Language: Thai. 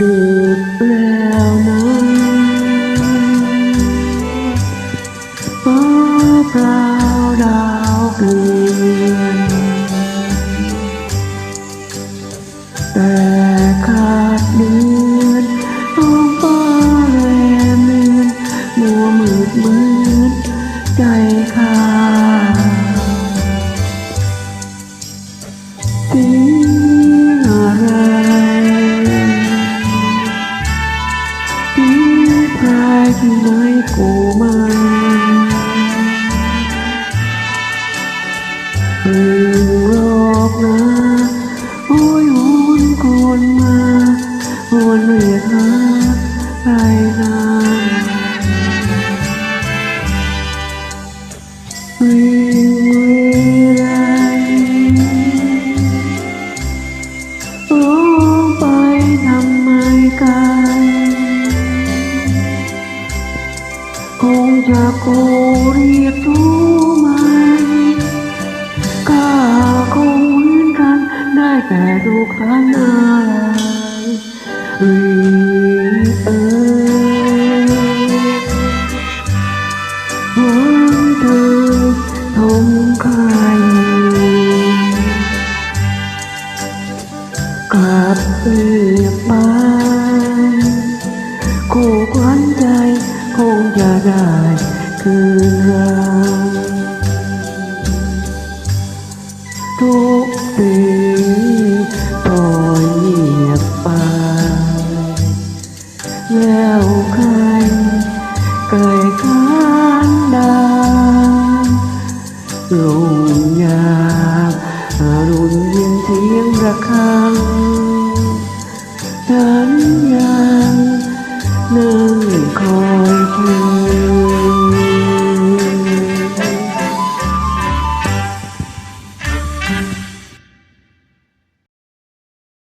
ดึกแล้วนะฟ้าเปล่าดาวเกลือนแต่ขาดเดือนท้องฟ้าแรมเลือนมัวมืดมืดใจขาดสี ไห คงจะโกเรียกทุกมันก้าคงเหมือนกันได้แต่ดูขันอะไรรีเออวังเธอทงใครกลับเปลี่ยนไปคู่ขวัญใจ จะได้คืนราทุกสิ่งปล่อยเงียบไป แล้วใครไกลกันดางลงยาอารุณยินเสียงระฆัง you.